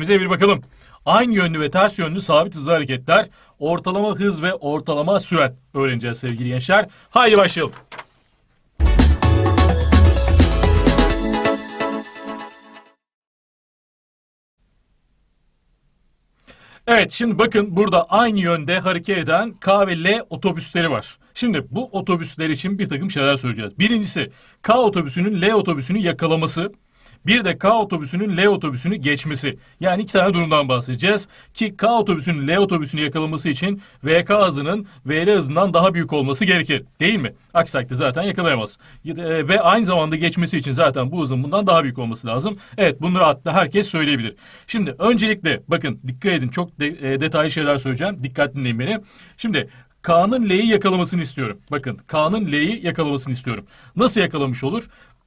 Bize bir bakalım. Aynı yönlü ve ters yönlü sabit hızlı hareketler, ortalama hız ve ortalama sürat öğreneceğiz sevgili gençler. Haydi başlayalım. Evet şimdi bakın burada aynı yönde hareket eden K ve L otobüsleri var. Şimdi bu otobüsler için bir takım şeyler söyleyeceğiz. Birincisi K otobüsünün L otobüsünü yakalaması. Bir de K otobüsünün L otobüsünü geçmesi. Yani iki tane durumdan bahsedeceğiz. Ki K otobüsünün L otobüsünü yakalaması için VK hızının VL hızından daha büyük olması gerekir. Değil mi? Aksi takdirde zaten yakalayamaz. E, Ve aynı zamanda geçmesi için zaten bu hızın bundan daha büyük olması lazım. Evet bunları hatta herkes söyleyebilir. Şimdi öncelikle bakın dikkat edin çok de- e, detaylı şeyler söyleyeceğim. Dikkat dinleyin beni. Şimdi K'nın L'yi yakalamasını istiyorum. Bakın K'nın L'yi yakalamasını istiyorum. Nasıl yakalamış olur?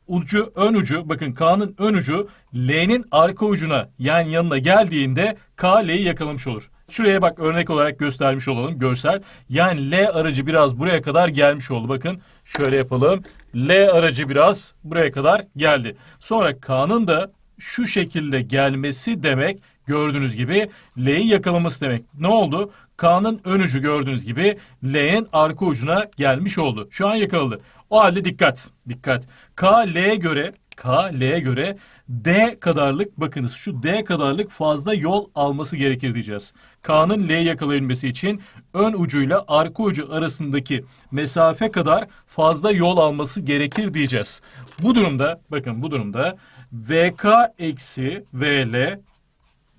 Ucu, ön ucu, bakın K'nın ön ucu L'nin arka ucuna yani yanına geldiğinde K L'yi yakalamış olur. Şuraya bak örnek olarak göstermiş olalım görsel. Yani L aracı biraz buraya kadar gelmiş oldu. Bakın şöyle yapalım. L aracı biraz buraya kadar geldi. Sonra K'nın da şu şekilde gelmesi demek gördüğünüz gibi L'yi yakalaması demek. Ne oldu? K'nın ön ucu gördüğünüz gibi L'nin arka ucuna gelmiş oldu. Şu an yakaladı. O halde dikkat, dikkat. K L'ye göre, K L'ye göre D kadarlık bakınız şu D kadarlık fazla yol alması gerekir diyeceğiz. K'nın L'yi yakalayabilmesi için ön ucuyla arka ucu arasındaki mesafe kadar fazla yol alması gerekir diyeceğiz. Bu durumda bakın bu durumda VK eksi VL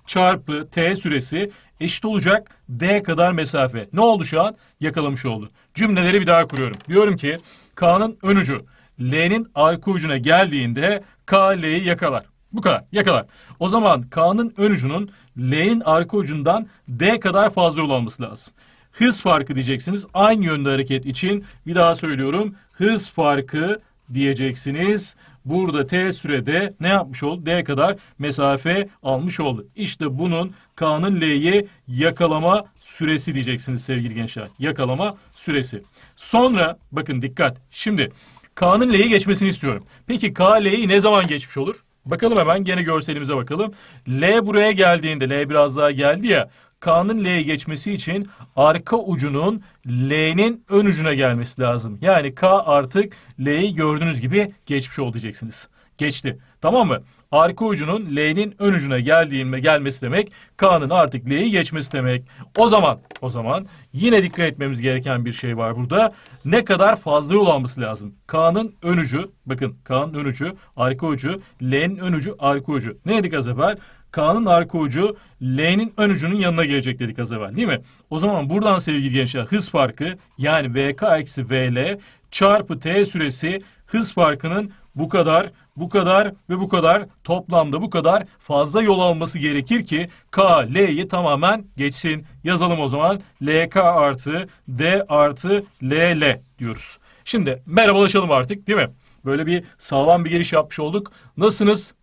çarpı t süresi eşit olacak d kadar mesafe. Ne oldu şu an? Yakalamış oldu. Cümleleri bir daha kuruyorum. Diyorum ki K'nın ön ucu L'nin arka ucuna geldiğinde K L'yi yakalar. Bu kadar yakalar. O zaman K'nın ön ucunun L'nin arka ucundan D kadar fazla yol alması lazım. Hız farkı diyeceksiniz. Aynı yönde hareket için bir daha söylüyorum. Hız farkı diyeceksiniz. Burada t sürede ne yapmış oldu? D kadar mesafe almış oldu. İşte bunun K'nın L'yi yakalama süresi diyeceksiniz sevgili gençler. Yakalama süresi. Sonra bakın dikkat. Şimdi K'nın L'yi geçmesini istiyorum. Peki K L'yi ne zaman geçmiş olur? Bakalım hemen gene görselimize bakalım. L buraya geldiğinde L biraz daha geldi ya. K'nın L'ye geçmesi için arka ucunun L'nin ön ucuna gelmesi lazım. Yani K artık L'yi gördüğünüz gibi geçmiş diyeceksiniz. Geçti. Tamam mı? Arka ucunun L'nin ön ucuna geldiğinde gelmesi demek K'nın artık L'yi geçmesi demek. O zaman o zaman yine dikkat etmemiz gereken bir şey var burada. Ne kadar fazla yol alması lazım? K'nın ön ucu bakın K'nın ön ucu arka ucu L'nin ön ucu arka ucu. Ne dedik az evvel? K'nın arka ucu L'nin ön ucunun yanına gelecek dedik az evvel değil mi? O zaman buradan sevgili gençler hız farkı yani VK eksi VL çarpı T süresi hız farkının bu kadar, bu kadar ve bu kadar toplamda bu kadar fazla yol alması gerekir ki K, L'yi tamamen geçsin. Yazalım o zaman LK artı D artı LL diyoruz. Şimdi merhabalaşalım artık değil mi? Böyle bir sağlam bir giriş yapmış olduk. Nasılsınız?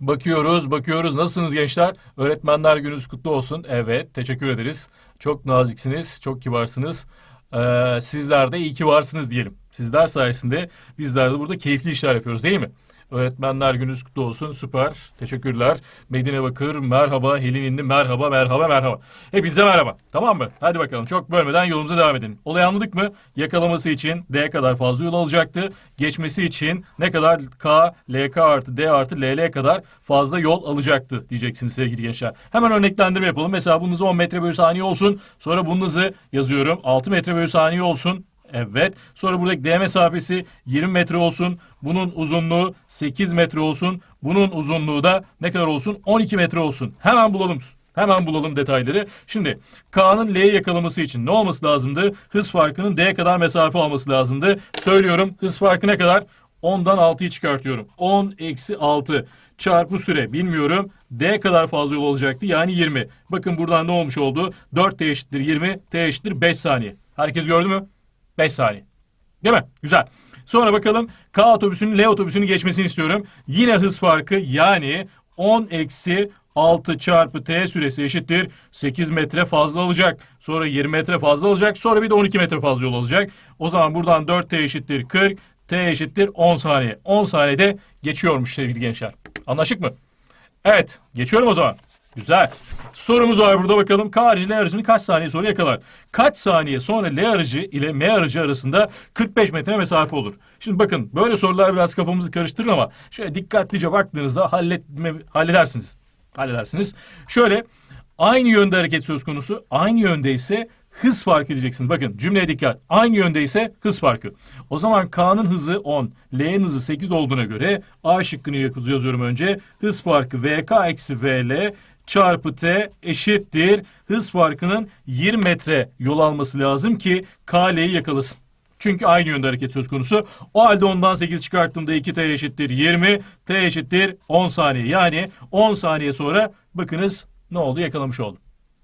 Bakıyoruz, bakıyoruz. Nasılsınız gençler? Öğretmenler gününüz kutlu olsun. Evet, teşekkür ederiz. Çok naziksiniz, çok kibarsınız. Ee, sizler de iyi ki varsınız diyelim. Sizler sayesinde bizler de burada keyifli işler yapıyoruz değil mi? Öğretmenler gününüz kutlu olsun. Süper. Teşekkürler. Medine Bakır merhaba. Helin İndi merhaba merhaba merhaba. Hepinize merhaba. Tamam mı? Hadi bakalım. Çok bölmeden yolumuza devam edelim. Olayı anladık mı? Yakalaması için D kadar fazla yol alacaktı. Geçmesi için ne kadar K, LK artı D artı LL kadar fazla yol alacaktı diyeceksiniz sevgili gençler. Hemen örneklendirme yapalım. Mesela bunun hızı 10 metre bölü saniye olsun. Sonra bunun hızı yazıyorum. 6 metre bölü saniye olsun. Evet. Sonra buradaki D mesafesi 20 metre olsun. Bunun uzunluğu 8 metre olsun. Bunun uzunluğu da ne kadar olsun? 12 metre olsun. Hemen bulalım. Hemen bulalım detayları. Şimdi K'nın L'yi yakalaması için ne olması lazımdı? Hız farkının D kadar mesafe alması lazımdı. Söylüyorum hız farkı ne kadar? 10'dan 6'yı çıkartıyorum. 10 eksi 6 çarpı süre bilmiyorum. D kadar fazla yol olacaktı yani 20. Bakın buradan ne olmuş oldu? 4 T eşittir 20, T eşittir 5 saniye. Herkes gördü mü? 5 saniye. Değil mi? Güzel. Sonra bakalım K otobüsünün L otobüsünü geçmesini istiyorum. Yine hız farkı yani 10 eksi 6 çarpı t süresi eşittir 8 metre fazla alacak. Sonra 20 metre fazla alacak. Sonra bir de 12 metre fazla yol alacak. O zaman buradan 4t eşittir 40. t eşittir 10 saniye. 10 saniyede geçiyormuş sevgili gençler. Anlaşık mı? Evet. Geçiyorum o zaman. Güzel. Sorumuz var burada bakalım. K aracı L aracını kaç saniye sonra yakalar? Kaç saniye sonra L aracı ile M aracı arasında 45 metre mesafe olur? Şimdi bakın böyle sorular biraz kafamızı karıştırır ama şöyle dikkatlice baktığınızda halletme, halledersiniz. Halledersiniz. Şöyle aynı yönde hareket söz konusu. Aynı yönde ise hız farkı diyeceksiniz. Bakın cümleye dikkat. Aynı yönde ise hız farkı. O zaman K'nın hızı 10, L'nin hızı 8 olduğuna göre A şıkkını yazıyorum önce. Hız farkı VK eksi VL çarpı T eşittir. Hız farkının 20 metre yol alması lazım ki K L'yi yakalasın. Çünkü aynı yönde hareket söz konusu. O halde ondan 8 çıkarttığımda 2T eşittir 20. T eşittir 10 saniye. Yani 10 saniye sonra bakınız ne oldu yakalamış oldum.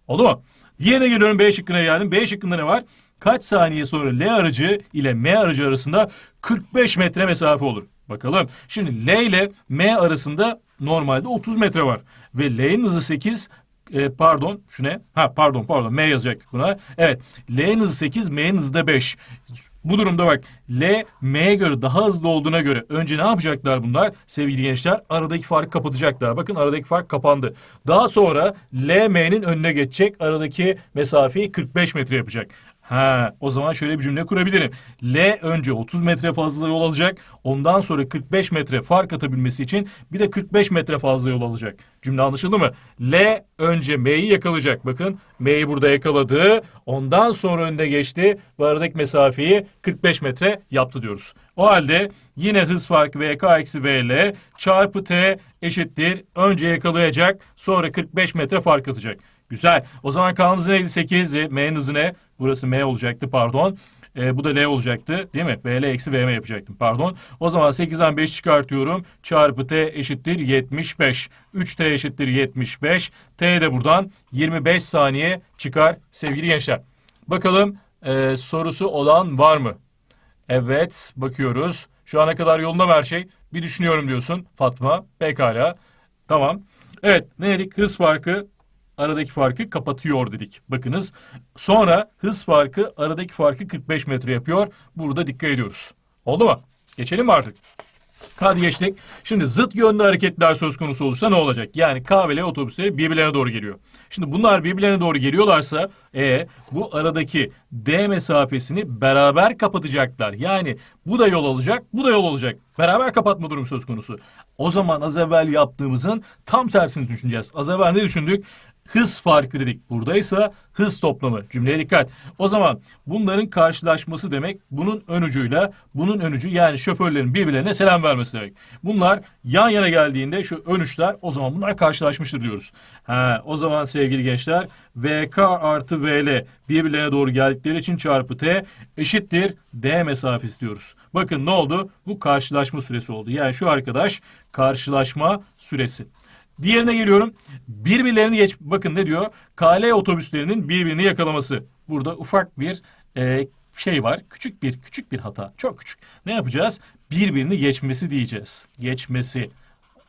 Oldu mu? Diğerine geliyorum B şıkkına geldim. B şıkkında ne var? Kaç saniye sonra L aracı ile M aracı arasında 45 metre mesafe olur? Bakalım. Şimdi L ile M arasında normalde 30 metre var. Ve L'nin hızı 8 e, pardon şu ne? Ha pardon pardon M yazacaktık buna. Evet L'nin hızı 8 M'nin hızı da 5. Bu durumda bak L M'ye göre daha hızlı olduğuna göre önce ne yapacaklar bunlar sevgili gençler? Aradaki farkı kapatacaklar. Bakın aradaki fark kapandı. Daha sonra L M'nin önüne geçecek. Aradaki mesafeyi 45 metre yapacak. Ha, o zaman şöyle bir cümle kurabilirim. L önce 30 metre fazla yol alacak. Ondan sonra 45 metre fark atabilmesi için bir de 45 metre fazla yol alacak. Cümle anlaşıldı mı? L önce M'yi yakalayacak. Bakın M'yi burada yakaladı. Ondan sonra önüne geçti ve aradaki mesafeyi 45 metre yaptı diyoruz. O halde yine hız farkı VK eksi VL çarpı T eşittir. Önce yakalayacak sonra 45 metre fark atacak. Güzel. O zaman hızı neydi? 8. M'nin hızı ne? Burası M olacaktı pardon. E, bu da L olacaktı değil mi? BL eksi VM yapacaktım pardon. O zaman 8'den 5 çıkartıyorum. Çarpı T eşittir 75. 3T eşittir 75. T de buradan 25 saniye çıkar sevgili gençler. Bakalım e, sorusu olan var mı? Evet bakıyoruz. Şu ana kadar yolunda mı her şey? Bir düşünüyorum diyorsun Fatma. Pekala. Tamam. Evet ne dedik? Hız farkı aradaki farkı kapatıyor dedik. Bakınız. Sonra hız farkı aradaki farkı 45 metre yapıyor. Burada dikkat ediyoruz. Oldu mu? Geçelim mi artık? Hadi geçtik. Şimdi zıt yönlü hareketler söz konusu olursa ne olacak? Yani K ve L otobüsleri birbirlerine doğru geliyor. Şimdi bunlar birbirlerine doğru geliyorlarsa e, bu aradaki D mesafesini beraber kapatacaklar. Yani bu da yol alacak, bu da yol alacak. Beraber kapatma durumu söz konusu. O zaman az evvel yaptığımızın tam tersini düşüneceğiz. Az evvel ne düşündük? Hız farkı dedik. Buradaysa hız toplamı. Cümleye dikkat. O zaman bunların karşılaşması demek bunun önucuyla bunun önücü yani şoförlerin birbirlerine selam vermesi demek. Bunlar yan yana geldiğinde şu önüçler o zaman bunlar karşılaşmıştır diyoruz. Ha, o zaman sevgili gençler VK artı VL birbirlerine doğru geldikleri için çarpı T eşittir D mesafesi diyoruz. Bakın ne oldu? Bu karşılaşma süresi oldu. Yani şu arkadaş karşılaşma süresi. Diğerine geliyorum. Birbirlerini geç... Bakın ne diyor? KL otobüslerinin birbirini yakalaması. Burada ufak bir e, şey var. Küçük bir küçük bir hata. Çok küçük. Ne yapacağız? Birbirini geçmesi diyeceğiz. Geçmesi.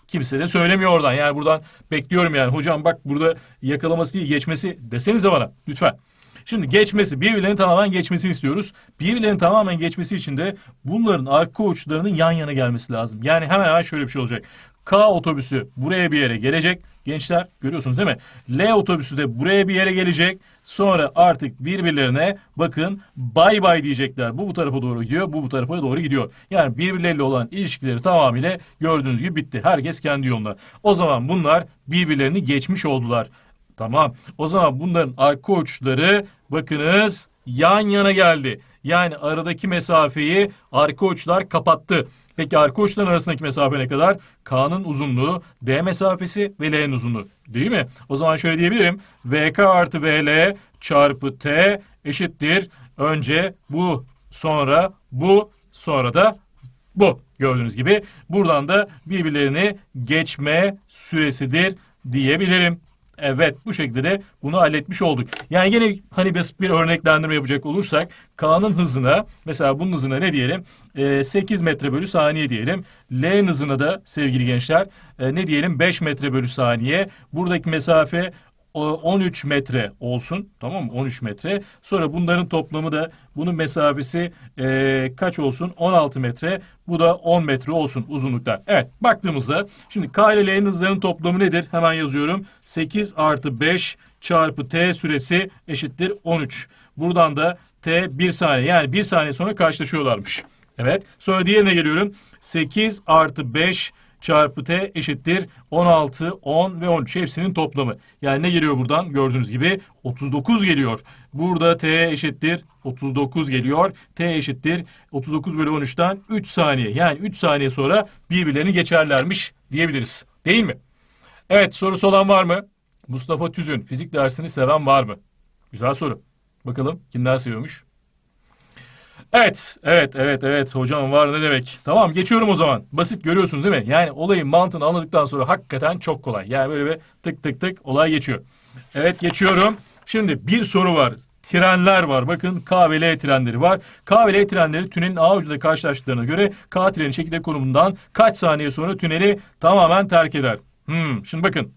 Kimse de söylemiyor oradan. Yani buradan bekliyorum yani. Hocam bak burada yakalaması değil geçmesi desenize bana lütfen. Şimdi geçmesi, birbirlerinin tamamen geçmesini istiyoruz. Birbirlerinin tamamen geçmesi için de bunların arka uçlarının yan yana gelmesi lazım. Yani hemen hemen şöyle bir şey olacak. K otobüsü buraya bir yere gelecek. Gençler görüyorsunuz değil mi? L otobüsü de buraya bir yere gelecek. Sonra artık birbirlerine bakın bay bay diyecekler. Bu bu tarafa doğru gidiyor, bu bu tarafa doğru gidiyor. Yani birbirleriyle olan ilişkileri tamamıyla gördüğünüz gibi bitti. Herkes kendi yolunda. O zaman bunlar birbirlerini geçmiş oldular. Tamam. O zaman bunların arka uçları bakınız yan yana geldi. Yani aradaki mesafeyi arka uçlar kapattı. Peki arka uçların arasındaki mesafe ne kadar? K'nın uzunluğu, D mesafesi ve L'nin uzunluğu. Değil mi? O zaman şöyle diyebilirim. VK artı VL çarpı T eşittir. Önce bu, sonra bu, sonra da bu. Gördüğünüz gibi buradan da birbirlerini geçme süresidir diyebilirim. Evet bu şekilde de bunu halletmiş olduk. Yani yine hani basit bir örneklendirme yapacak olursak K'nın hızına mesela bunun hızına ne diyelim? E, 8 metre bölü saniye diyelim. L'nin hızına da sevgili gençler e, ne diyelim? 5 metre bölü saniye. Buradaki mesafe 13 metre olsun. Tamam mı? 13 metre. Sonra bunların toplamı da bunun mesafesi e, kaç olsun? 16 metre. Bu da 10 metre olsun uzunlukta. Evet baktığımızda şimdi K ile L'nin hızlarının toplamı nedir? Hemen yazıyorum. 8 artı 5 çarpı T süresi eşittir 13. Buradan da T 1 saniye yani 1 saniye sonra karşılaşıyorlarmış. Evet. Sonra diğerine geliyorum. 8 artı 5 çarpı t eşittir 16, 10 ve 13 hepsinin toplamı. Yani ne geliyor buradan? Gördüğünüz gibi 39 geliyor. Burada t eşittir 39 geliyor. T eşittir 39 bölü 13'ten 3 saniye. Yani 3 saniye sonra birbirlerini geçerlermiş diyebiliriz. Değil mi? Evet sorusu olan var mı? Mustafa Tüzün fizik dersini seven var mı? Güzel soru. Bakalım kimler seviyormuş? Evet, evet, evet, evet. Hocam var ne demek? Tamam geçiyorum o zaman. Basit görüyorsunuz değil mi? Yani olayın mantığını anladıktan sonra hakikaten çok kolay. Yani böyle bir tık tık tık olay geçiyor. Evet geçiyorum. Şimdi bir soru var. Trenler var. Bakın K ve L trenleri var. K ve L trenleri tünelin A ucunda karşılaştıklarına göre K treni çekirdek konumundan kaç saniye sonra tüneli tamamen terk eder? Hmm, şimdi bakın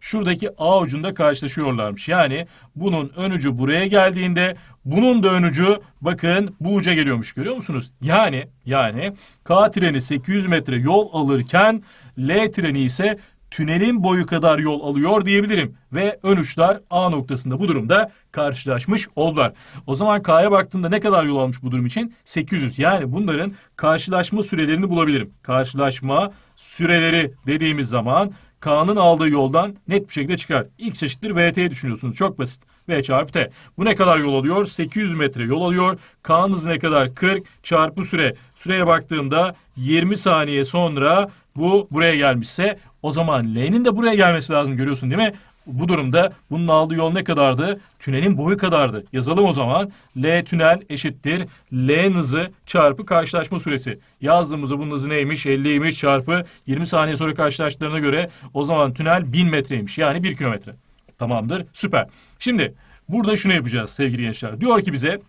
şuradaki A ucunda karşılaşıyorlarmış. Yani bunun ön ucu buraya geldiğinde bunun da ön ucu bakın bu uca geliyormuş görüyor musunuz? Yani yani K treni 800 metre yol alırken L treni ise tünelin boyu kadar yol alıyor diyebilirim. Ve ön uçlar A noktasında bu durumda karşılaşmış oldular. O zaman K'ya baktığımda ne kadar yol almış bu durum için? 800. Yani bunların karşılaşma sürelerini bulabilirim. Karşılaşma süreleri dediğimiz zaman K'nın aldığı yoldan net bir şekilde çıkar. X eşittir VT'yi düşünüyorsunuz. Çok basit. V çarpı T. Bu ne kadar yol alıyor? 800 metre yol alıyor. K'nın hızı ne kadar? 40 çarpı süre. Süreye baktığımda 20 saniye sonra bu buraya gelmişse o zaman L'nin de buraya gelmesi lazım görüyorsun değil mi? Bu durumda bunun aldığı yol ne kadardı? Tünelin boyu kadardı. Yazalım o zaman. L tünel eşittir. L'nin hızı çarpı karşılaşma süresi. Yazdığımızda bunun hızı neymiş? 50'ymiş çarpı 20 saniye sonra karşılaştıklarına göre o zaman tünel 1000 metreymiş. Yani 1 kilometre. Tamamdır. Süper. Şimdi burada şunu yapacağız sevgili gençler. Diyor ki bize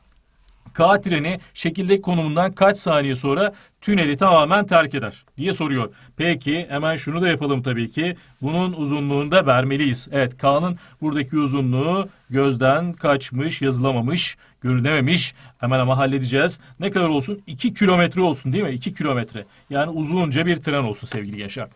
K treni şekildeki konumundan kaç saniye sonra tüneli tamamen terk eder diye soruyor. Peki hemen şunu da yapalım tabii ki. Bunun uzunluğunu da vermeliyiz. Evet K'nın buradaki uzunluğu gözden kaçmış, yazılamamış, görülememiş. Hemen ama halledeceğiz. Ne kadar olsun? 2 kilometre olsun değil mi? 2 kilometre. Yani uzunca bir tren olsun sevgili gençler.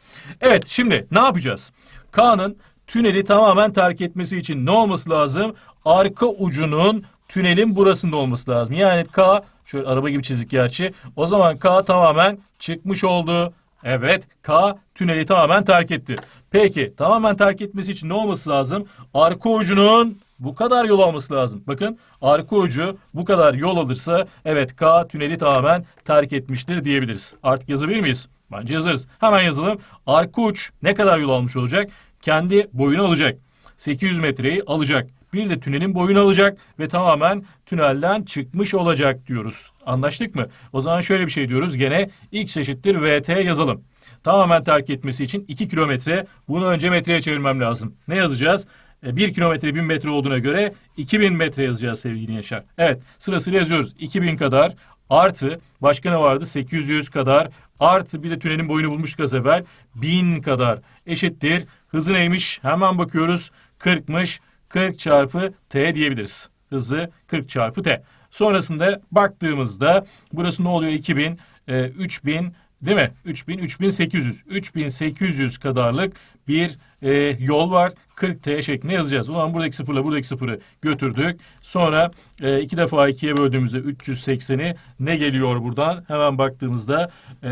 Evet şimdi ne yapacağız? K'nın tüneli tamamen terk etmesi için ne olması lazım? Arka ucunun tünelin burasında olması lazım. Yani K şöyle araba gibi çizik gerçi. O zaman K tamamen çıkmış oldu. Evet K tüneli tamamen terk etti. Peki tamamen terk etmesi için ne olması lazım? Arka ucunun bu kadar yol alması lazım. Bakın arka ucu bu kadar yol alırsa evet K tüneli tamamen terk etmiştir diyebiliriz. Artık yazabilir miyiz? Bence yazarız. Hemen yazalım. Arka uç ne kadar yol almış olacak? Kendi boyunu alacak. 800 metreyi alacak. Bir de tünelin boyunu alacak ve tamamen tünelden çıkmış olacak diyoruz. Anlaştık mı? O zaman şöyle bir şey diyoruz. Gene x eşittir vt yazalım. Tamamen terk etmesi için 2 kilometre. Bunu önce metreye çevirmem lazım. Ne yazacağız? 1 kilometre 1000 metre olduğuna göre 2000 metre yazacağız sevgili Yaşar. Evet sırasıyla yazıyoruz. 2000 kadar artı başka ne vardı? 800 kadar artı bir de tünelin boyunu bulmuştuk az evvel. 1000 kadar eşittir. Hızı neymiş? Hemen bakıyoruz. 40'mış. 40 çarpı t diyebiliriz. Hızı 40 çarpı t. Sonrasında baktığımızda burası ne oluyor? 2000, e, 3000 değil mi? 3000, 3800. 3800 kadarlık bir e, yol var. 40t şeklinde yazacağız. O zaman buradaki sıfırla buradaki sıfırı götürdük. Sonra e, iki defa ikiye böldüğümüzde 380'i ne geliyor buradan? Hemen baktığımızda e,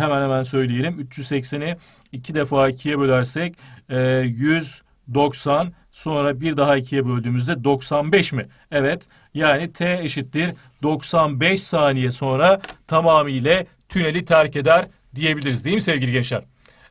hemen hemen söyleyelim. 380'i iki defa ikiye bölersek e, 190 Sonra bir daha ikiye böldüğümüzde 95 mi? Evet. Yani t eşittir 95 saniye sonra tamamıyla tüneli terk eder diyebiliriz değil mi sevgili gençler?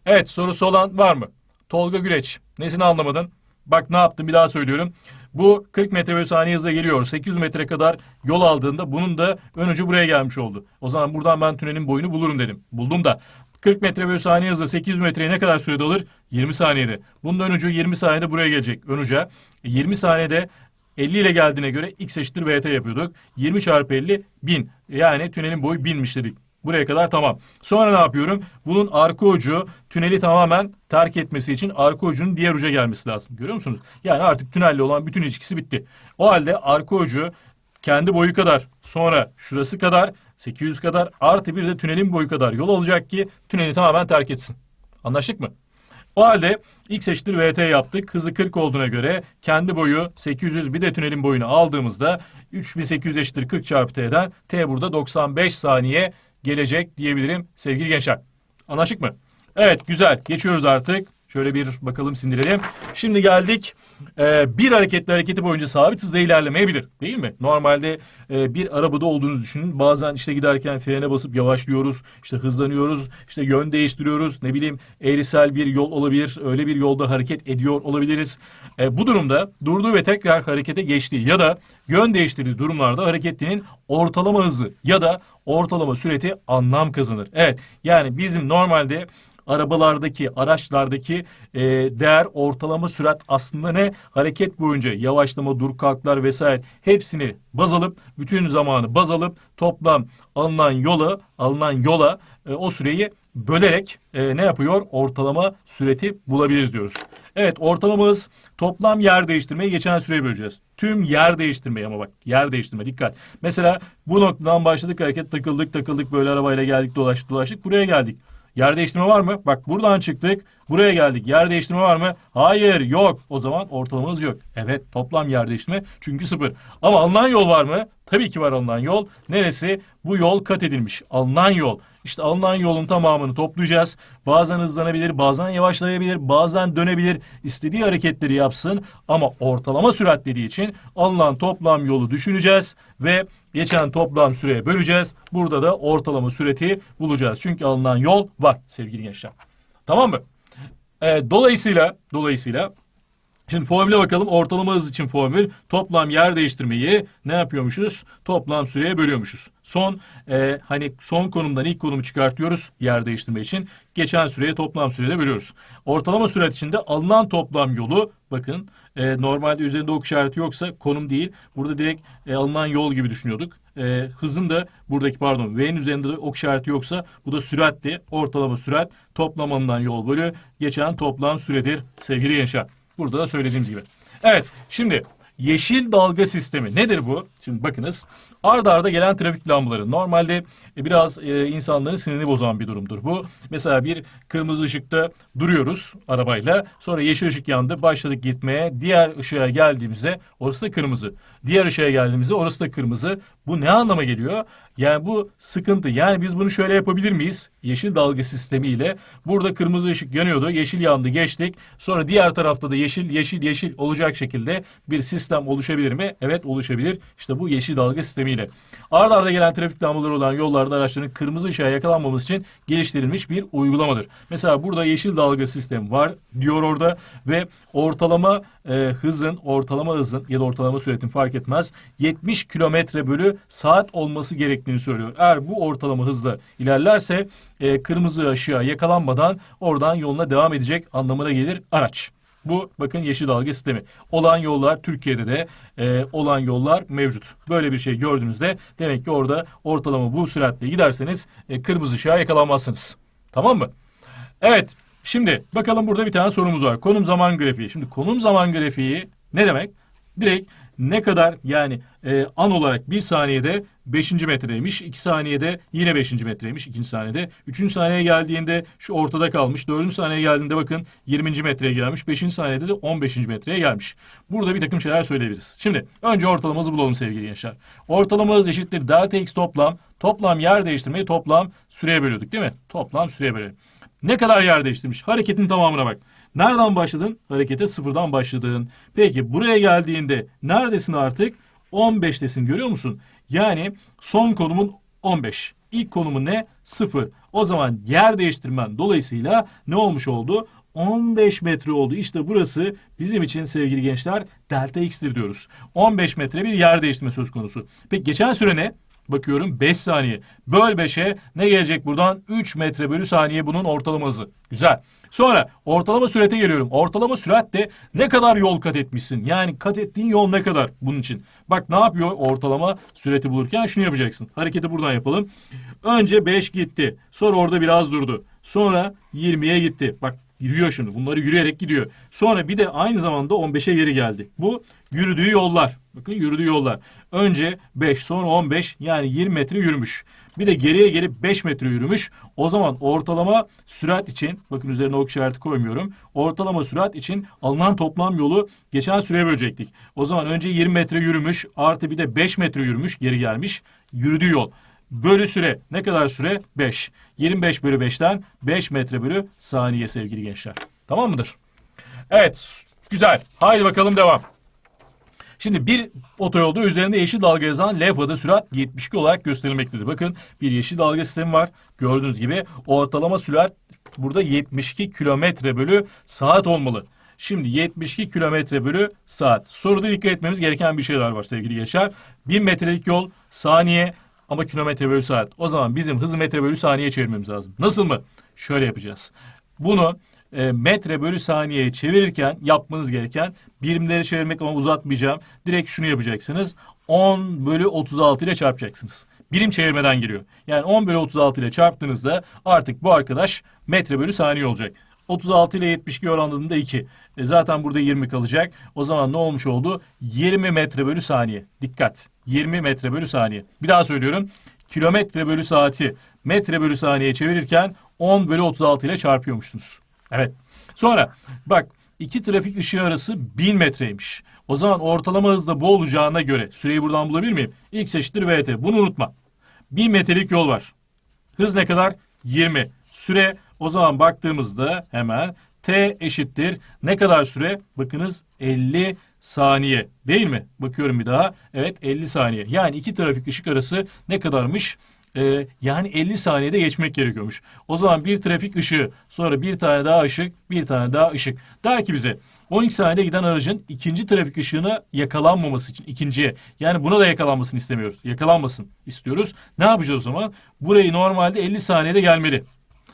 Evet sorusu olan var mı? Tolga Güleç. Nesini anlamadın? Bak ne yaptım bir daha söylüyorum. Bu 40 metre bölü saniye hızla geliyor. 800 metre kadar yol aldığında bunun da ön ucu buraya gelmiş oldu. O zaman buradan ben tünelin boyunu bulurum dedim. Buldum da 40 metre bölü saniye hızla 800 metreye ne kadar sürede alır? 20 saniyede. Bunun ön ucu 20 saniyede buraya gelecek ön uca. 20 saniyede 50 ile geldiğine göre x eşittir vt yapıyorduk. 20 çarpı 50 1000. Yani tünelin boyu 1000'miş dedik. Buraya kadar tamam. Sonra ne yapıyorum? Bunun arka ucu tüneli tamamen terk etmesi için arka ucunun diğer uca gelmesi lazım. Görüyor musunuz? Yani artık tünelle olan bütün ilişkisi bitti. O halde arka ucu kendi boyu kadar sonra şurası kadar 800 kadar artı bir de tünelin boyu kadar yol olacak ki tüneli tamamen terk etsin. Anlaştık mı? O halde x eşittir vt yaptık. Hızı 40 olduğuna göre kendi boyu 800 bir de tünelin boyunu aldığımızda 3800 eşittir 40 çarpı t'den t burada 95 saniye gelecek diyebilirim sevgili gençler. Anlaştık mı? Evet güzel geçiyoruz artık. Şöyle bir bakalım sindirelim. Şimdi geldik e, bir hareketli hareketi boyunca sabit hızla ilerlemeyebilir değil mi? Normalde e, bir arabada olduğunuzu düşünün. Bazen işte giderken frene basıp yavaşlıyoruz, işte hızlanıyoruz, işte yön değiştiriyoruz. Ne bileyim eğrisel bir yol olabilir, öyle bir yolda hareket ediyor olabiliriz. E, bu durumda durduğu ve tekrar harekete geçtiği ya da yön değiştirdiği durumlarda hareketlinin ortalama hızı ya da ortalama süreti anlam kazanır. Evet yani bizim normalde arabalardaki, araçlardaki e, değer ortalama sürat aslında ne? Hareket boyunca yavaşlama, dur kalklar vesaire hepsini baz alıp, bütün zamanı baz alıp toplam alınan yola, alınan yola e, o süreyi bölerek e, ne yapıyor? Ortalama süreti bulabiliriz diyoruz. Evet ortalama hız toplam yer değiştirmeyi geçen süreye böleceğiz. Tüm yer değiştirmeyi ama bak yer değiştirme dikkat. Mesela bu noktadan başladık hareket takıldık takıldık böyle arabayla geldik dolaştık dolaştık buraya geldik. Yer değiştirme var mı? Bak buradan çıktık. Buraya geldik. Yer değiştirme var mı? Hayır yok. O zaman ortalamamız yok. Evet toplam yer değiştirme çünkü sıfır. Ama alınan yol var mı? Tabii ki var alınan yol. Neresi? Bu yol kat edilmiş. Alınan yol. İşte alınan yolun tamamını toplayacağız. Bazen hızlanabilir, bazen yavaşlayabilir, bazen dönebilir. İstediği hareketleri yapsın ama ortalama sürat dediği için alınan toplam yolu düşüneceğiz ve geçen toplam süreye böleceğiz. Burada da ortalama süreti bulacağız. Çünkü alınan yol var sevgili gençler. Tamam mı? Dolayısıyla dolayısıyla Şimdi formüle bakalım. Ortalama hız için formül. Toplam yer değiştirmeyi ne yapıyormuşuz? Toplam süreye bölüyormuşuz. Son e, hani son konumdan ilk konumu çıkartıyoruz yer değiştirme için. Geçen süreye toplam sürede bölüyoruz. Ortalama sürat içinde alınan toplam yolu bakın e, normalde üzerinde ok işareti yoksa konum değil. Burada direkt e, alınan yol gibi düşünüyorduk. E, hızın da buradaki pardon V'nin üzerinde de ok işareti yoksa bu da süratti. Ortalama sürat toplam alınan yol bölü geçen toplam süredir sevgili gençler. Burada da söylediğimiz gibi. Evet şimdi yeşil dalga sistemi nedir bu? Şimdi bakınız arda arda gelen trafik lambaları normalde e, biraz e, insanların sinirini bozan bir durumdur bu. Mesela bir kırmızı ışıkta duruyoruz arabayla sonra yeşil ışık yandı başladık gitmeye diğer ışığa geldiğimizde orası da kırmızı. Diğer ışığa geldiğimizde orası da kırmızı. Bu ne anlama geliyor? Yani bu sıkıntı. Yani biz bunu şöyle yapabilir miyiz? Yeşil dalga sistemiyle. Burada kırmızı ışık yanıyordu. Yeşil yandı geçtik. Sonra diğer tarafta da yeşil yeşil yeşil olacak şekilde bir sistem oluşabilir mi? Evet oluşabilir. İşte bu yeşil dalga sistemiyle. Arda arda gelen trafik lambaları olan yollarda araçların kırmızı ışığa yakalanmaması için geliştirilmiş bir uygulamadır. Mesela burada yeşil dalga sistemi var diyor orada ve ortalama e, hızın ortalama hızın ya da ortalama süretin fark etmez 70 kilometre bölü saat olması gerektiğini söylüyor. Eğer bu ortalama hızla ilerlerse e, kırmızı ışığa yakalanmadan oradan yoluna devam edecek anlamına gelir araç. Bu bakın yeşil dalga sistemi. Olan yollar Türkiye'de de e, olan yollar mevcut. Böyle bir şey gördüğünüzde demek ki orada ortalama bu süratle giderseniz e, kırmızı ışığa yakalanmazsınız. Tamam mı? Evet. Şimdi bakalım burada bir tane sorumuz var. Konum zaman grafiği. Şimdi konum zaman grafiği ne demek? Direkt ne kadar yani e, an olarak bir saniyede 5. metredeymiş. 2 saniyede yine 5. metreymiş. 2. saniyede. 3. saniyeye geldiğinde şu ortada kalmış. 4. saniyeye geldiğinde bakın 20. metreye gelmiş. 5. saniyede de 15. metreye gelmiş. Burada bir takım şeyler söyleyebiliriz. Şimdi önce ortalamamızı bulalım sevgili gençler. Ortalama hız eşittir delta x toplam. Toplam yer değiştirmeyi toplam süreye bölüyorduk değil mi? Toplam süreye bölelim. Ne kadar yer değiştirmiş? Hareketin tamamına bak. Nereden başladın? Harekete sıfırdan başladın. Peki buraya geldiğinde neredesin artık? 15'tesin görüyor musun? Yani son konumun 15. İlk konumu ne? 0. O zaman yer değiştirmen dolayısıyla ne olmuş oldu? 15 metre oldu. İşte burası bizim için sevgili gençler delta x'tir diyoruz. 15 metre bir yer değiştirme söz konusu. Peki geçen süre ne? Bakıyorum 5 saniye. Böl 5'e ne gelecek buradan? 3 metre bölü saniye bunun ortalama hızı. Güzel. Sonra ortalama sürate geliyorum. Ortalama sürat de ne kadar yol kat etmişsin? Yani kat ettiğin yol ne kadar bunun için? Bak ne yapıyor ortalama sürati bulurken şunu yapacaksın. Hareketi buradan yapalım. Önce 5 gitti. Sonra orada biraz durdu. Sonra 20'ye gitti. Bak yürüyor şimdi. Bunları yürüyerek gidiyor. Sonra bir de aynı zamanda 15'e geri geldi. Bu yürüdüğü yollar. Bakın yürüdüğü yollar. Önce 5 sonra 15 yani 20 metre yürümüş. Bir de geriye gelip 5 metre yürümüş. O zaman ortalama sürat için bakın üzerine ok işareti koymuyorum. Ortalama sürat için alınan toplam yolu geçen süreye bölecektik. O zaman önce 20 metre yürümüş artı bir de 5 metre yürümüş geri gelmiş. Yürüdüğü yol. Bölü süre. Ne kadar süre? 5. 25 bölü 5'ten 5 metre bölü saniye sevgili gençler. Tamam mıdır? Evet. Güzel. Haydi bakalım devam. Şimdi bir otoyolda üzerinde yeşil dalga yazan levhada sürat 72 olarak gösterilmektedir. Bakın bir yeşil dalga sistemi var. Gördüğünüz gibi ortalama sürat burada 72 kilometre bölü saat olmalı. Şimdi 72 kilometre bölü saat. Soruda dikkat etmemiz gereken bir şeyler var sevgili gençler. 1000 metrelik yol saniye ama kilometre bölü saat. O zaman bizim hızı metre bölü saniye çevirmemiz lazım. Nasıl mı? Şöyle yapacağız. Bunu e, metre bölü saniyeye çevirirken yapmanız gereken birimleri çevirmek ama uzatmayacağım. Direkt şunu yapacaksınız. 10 bölü 36 ile çarpacaksınız. Birim çevirmeden geliyor. Yani 10 bölü 36 ile çarptığınızda artık bu arkadaş metre bölü saniye olacak. 36 ile 72 oranladığında 2. E zaten burada 20 kalacak. O zaman ne olmuş oldu? 20 metre bölü saniye. Dikkat. 20 metre bölü saniye. Bir daha söylüyorum. Kilometre bölü saati metre bölü saniye çevirirken 10 bölü 36 ile çarpıyormuşsunuz. Evet. Sonra bak iki trafik ışığı arası 1000 metreymiş. O zaman ortalama hızda bu olacağına göre süreyi buradan bulabilir miyim? X eşittir VT. Bunu unutma. 1000 metrelik yol var. Hız ne kadar? 20. Süre o zaman baktığımızda hemen T eşittir. Ne kadar süre? Bakınız 50 saniye değil mi? Bakıyorum bir daha. Evet 50 saniye. Yani iki trafik ışık arası ne kadarmış? Ee, yani 50 saniyede geçmek gerekiyormuş. O zaman bir trafik ışığı, sonra bir tane daha ışık, bir tane daha ışık. Der ki bize 12 saniyede giden aracın ikinci trafik ışığına yakalanmaması için ikinciye yani buna da yakalanmasını istemiyoruz. Yakalanmasın istiyoruz. Ne yapacağız o zaman? Burayı normalde 50 saniyede gelmeli.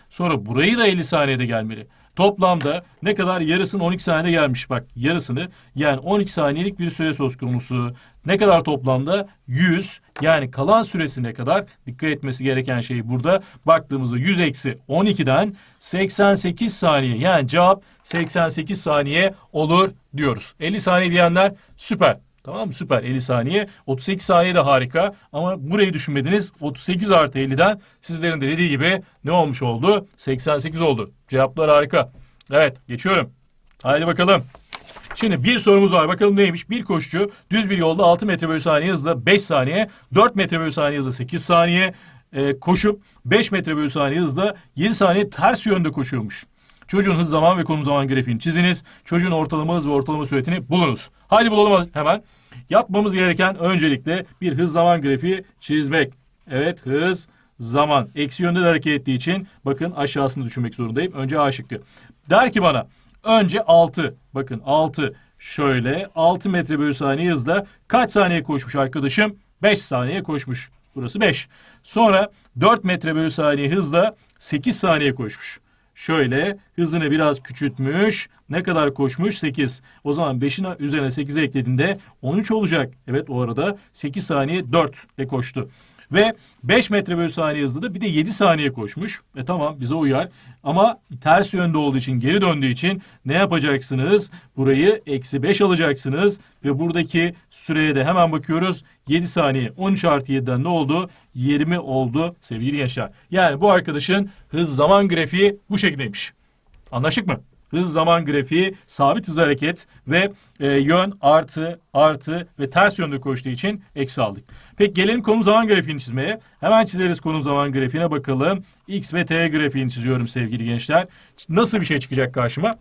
Sonra burayı da 50 saniyede gelmeli. Toplamda ne kadar yarısını 12 saniyede gelmiş bak yarısını yani 12 saniyelik bir süre söz konusu. Ne kadar toplamda? 100 yani kalan süresi ne kadar? Dikkat etmesi gereken şey burada. Baktığımızda 100 eksi 12'den 88 saniye yani cevap 88 saniye olur diyoruz. 50 saniye diyenler süper. Tamam? Süper 50 saniye. 38 saniye de harika ama burayı düşünmediniz. 38 artı 50'den sizlerin de dediği gibi ne olmuş oldu? 88 oldu. Cevaplar harika. Evet geçiyorum. Haydi bakalım. Şimdi bir sorumuz var. Bakalım neymiş? Bir koşucu düz bir yolda 6 metre bölü saniye hızla 5 saniye, 4 metre bölü saniye hızla 8 saniye e, koşup 5 metre bölü saniye hızla 7 saniye ters yönde koşuyormuş. Çocuğun hız zaman ve konum zaman grafiğini çiziniz. Çocuğun ortalama hız ve ortalama süretini bulunuz. Haydi bulalım hemen. Yapmamız gereken öncelikle bir hız zaman grafiği çizmek. Evet hız zaman. Eksi yönde de hareket ettiği için bakın aşağısını düşünmek zorundayım. Önce A şıkkı. Der ki bana önce 6. Bakın 6 şöyle 6 metre bölü saniye hızla kaç saniye koşmuş arkadaşım? 5 saniye koşmuş. Burası 5. Sonra 4 metre bölü saniye hızla 8 saniye koşmuş. Şöyle hızını biraz küçültmüş. Ne kadar koşmuş? 8. O zaman 5'in üzerine 8'e eklediğinde 13 olacak. Evet o arada 8 saniye 4 ile koştu. Ve 5 metre bölü saniye hızlı da bir de 7 saniye koşmuş. E tamam bize uyar. Ama ters yönde olduğu için geri döndüğü için ne yapacaksınız? Burayı eksi 5 alacaksınız. Ve buradaki süreye de hemen bakıyoruz. 7 saniye 13 artı 7'den ne oldu? 20 oldu sevgili gençler. Yani bu arkadaşın hız zaman grafiği bu şekildeymiş. Anlaştık mı? Hız zaman grafiği sabit hız hareket ve e, yön artı artı ve ters yönde koştuğu için eksi aldık. Peki gelelim konum zaman grafiğini çizmeye. Hemen çizeriz konum zaman grafiğine bakalım. X ve T grafiğini çiziyorum sevgili gençler. Nasıl bir şey çıkacak karşıma?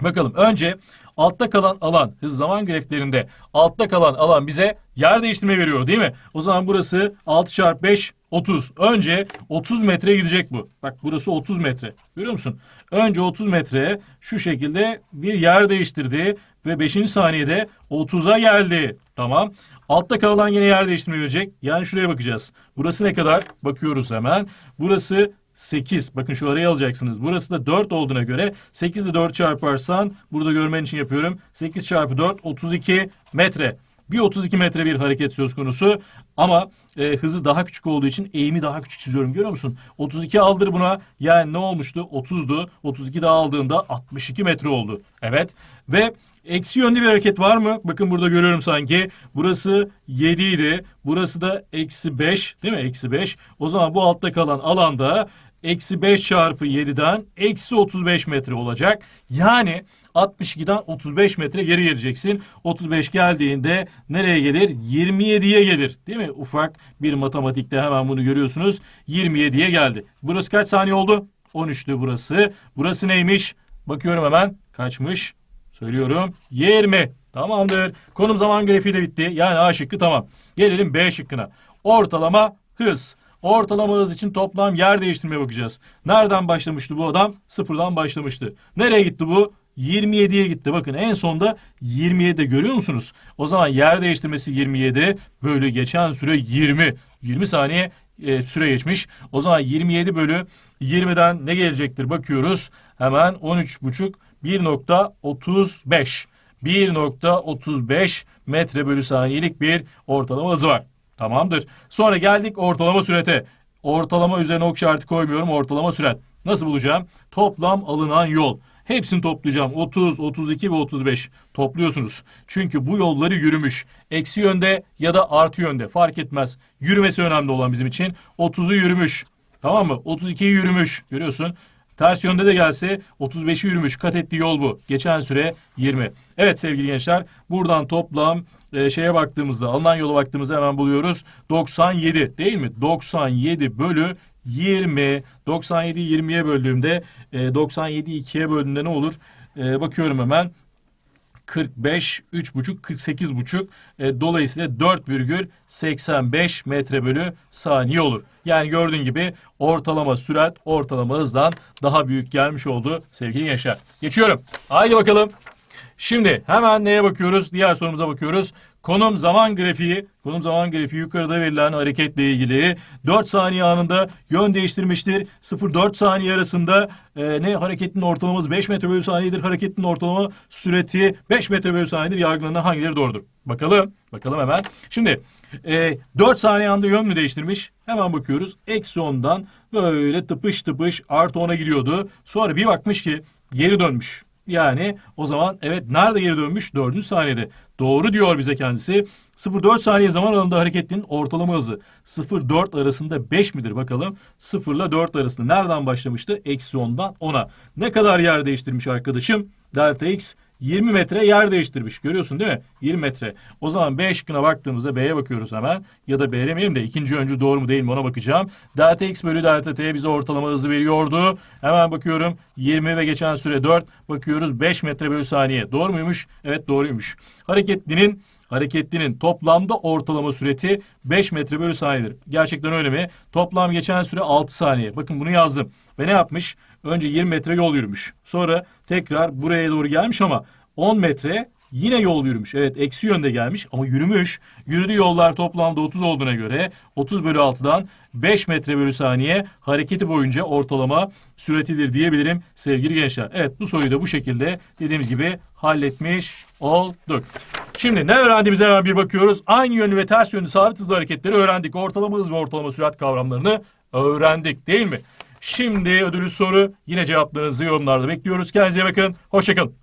Bakalım önce altta kalan alan hız zaman grafiklerinde altta kalan alan bize yer değiştirme veriyor değil mi? O zaman burası 6 çarpı 5 30. Önce 30 metre gidecek bu. Bak burası 30 metre. Görüyor musun? Önce 30 metre şu şekilde bir yer değiştirdi ve 5. saniyede 30'a geldi. Tamam. Altta kalan yine yer değiştirme verecek. Yani şuraya bakacağız. Burası ne kadar? Bakıyoruz hemen. Burası 8. Bakın şu arayı alacaksınız. Burası da 4 olduğuna göre 8 ile 4 çarparsan burada görmen için yapıyorum. 8 çarpı 4 32 metre. Bir 32 metre bir hareket söz konusu ama e, hızı daha küçük olduğu için eğimi daha küçük çiziyorum görüyor musun? 32 aldır buna yani ne olmuştu? 30'du. 32 daha aldığında 62 metre oldu. Evet ve eksi yönlü bir hareket var mı? Bakın burada görüyorum sanki. Burası 7 idi. Burası da eksi 5 değil mi? Eksi 5. O zaman bu altta kalan alanda eksi 5 çarpı 7'den eksi 35 metre olacak. Yani 62'den 35 metre geri geleceksin. 35 geldiğinde nereye gelir? 27'ye gelir. Değil mi? Ufak bir matematikte hemen bunu görüyorsunuz. 27'ye geldi. Burası kaç saniye oldu? 13'tü burası. Burası neymiş? Bakıyorum hemen. Kaçmış? Söylüyorum. 20. Tamamdır. Konum zaman grafiği de bitti. Yani A şıkkı tamam. Gelelim B şıkkına. Ortalama hız. Ortalama hız için toplam yer değiştirmeye bakacağız. Nereden başlamıştı bu adam? Sıfırdan başlamıştı. Nereye gitti bu? 27'ye gitti. Bakın en sonda 27'de görüyor musunuz? O zaman yer değiştirmesi 27 bölü geçen süre 20. 20 saniye e, süre geçmiş. O zaman 27 bölü 20'den ne gelecektir bakıyoruz. Hemen 13,5 1.35 1.35 metre bölü saniyelik bir ortalama hızı var. Tamamdır. Sonra geldik ortalama sürete. Ortalama üzerine ok işareti koymuyorum. Ortalama sürat. Nasıl bulacağım? Toplam alınan yol. Hepsini toplayacağım. 30, 32 ve 35 topluyorsunuz. Çünkü bu yolları yürümüş. Eksi yönde ya da artı yönde fark etmez. Yürümesi önemli olan bizim için. 30'u yürümüş. Tamam mı? 32'yi yürümüş. Görüyorsun. Ters yönde de gelse 35'i yürümüş. Kat ettiği yol bu. Geçen süre 20. Evet sevgili gençler buradan toplam e, şeye baktığımızda alınan yola baktığımızda hemen buluyoruz. 97 değil mi? 97 bölü 20. 97'yi 20'ye böldüğümde e, 97'yi 2'ye böldüğümde ne olur? E, bakıyorum hemen. 45, 3,5, 48,5 e, dolayısıyla 4,85 metre bölü saniye olur. Yani gördüğün gibi ortalama sürat ortalama hızdan daha büyük gelmiş oldu sevgili gençler. Geçiyorum. Haydi bakalım. Şimdi hemen neye bakıyoruz? Diğer sorumuza bakıyoruz. Konum zaman grafiği, konum zaman grafiği yukarıda verilen hareketle ilgili 4 saniye anında yön değiştirmiştir. 0-4 saniye arasında e, ne hareketin ortalaması 5 metre bölü saniyedir. Hareketin ortalama süreti 5 metre bölü saniyedir. Yargılanan hangileri doğrudur? Bakalım. Bakalım hemen. Şimdi e, 4 saniye anda yön mü değiştirmiş? Hemen bakıyoruz. Eksi 10'dan böyle tıpış tıpış artı 10'a gidiyordu. Sonra bir bakmış ki geri dönmüş. Yani o zaman evet nerede geri dönmüş? 4. saniyede. Doğru diyor bize kendisi. 0-4 saniye zaman aralığında hareketin ortalama hızı 0-4 arasında 5 midir bakalım. 0 ile 4 arasında nereden başlamıştı? Eksi 10'dan 10'a. Ne kadar yer değiştirmiş arkadaşım? Delta X 20 metre yer değiştirmiş. Görüyorsun değil mi? 20 metre. O zaman B şıkkına baktığımızda B'ye bakıyoruz hemen. Ya da B demeyelim de ikinci öncü doğru mu değil mi ona bakacağım. Delta X bölü delta T bize ortalama hızı veriyordu. Hemen bakıyorum 20 ve geçen süre 4. Bakıyoruz 5 metre bölü saniye. Doğru muymuş? Evet doğruymuş. Hareketlinin hareketlinin toplamda ortalama süreti 5 metre bölü saniyedir. Gerçekten öyle mi? Toplam geçen süre 6 saniye. Bakın bunu yazdım. Ve ne yapmış? Önce 20 metre yol yürümüş. Sonra tekrar buraya doğru gelmiş ama 10 metre yine yol yürümüş. Evet eksi yönde gelmiş ama yürümüş. Yürüdüğü yollar toplamda 30 olduğuna göre 30 bölü 6'dan 5 metre bölü saniye hareketi boyunca ortalama süretidir diyebilirim sevgili gençler. Evet bu soruyu da bu şekilde dediğimiz gibi halletmiş olduk. Şimdi ne öğrendiğimize hemen bir bakıyoruz. Aynı yönlü ve ters yönlü sabit hızlı hareketleri öğrendik. Ortalama hız ve ortalama sürat kavramlarını öğrendik değil mi? Şimdi ödülü soru yine cevaplarınızı yorumlarda bekliyoruz. Kendinize bakın. Hoşçakalın.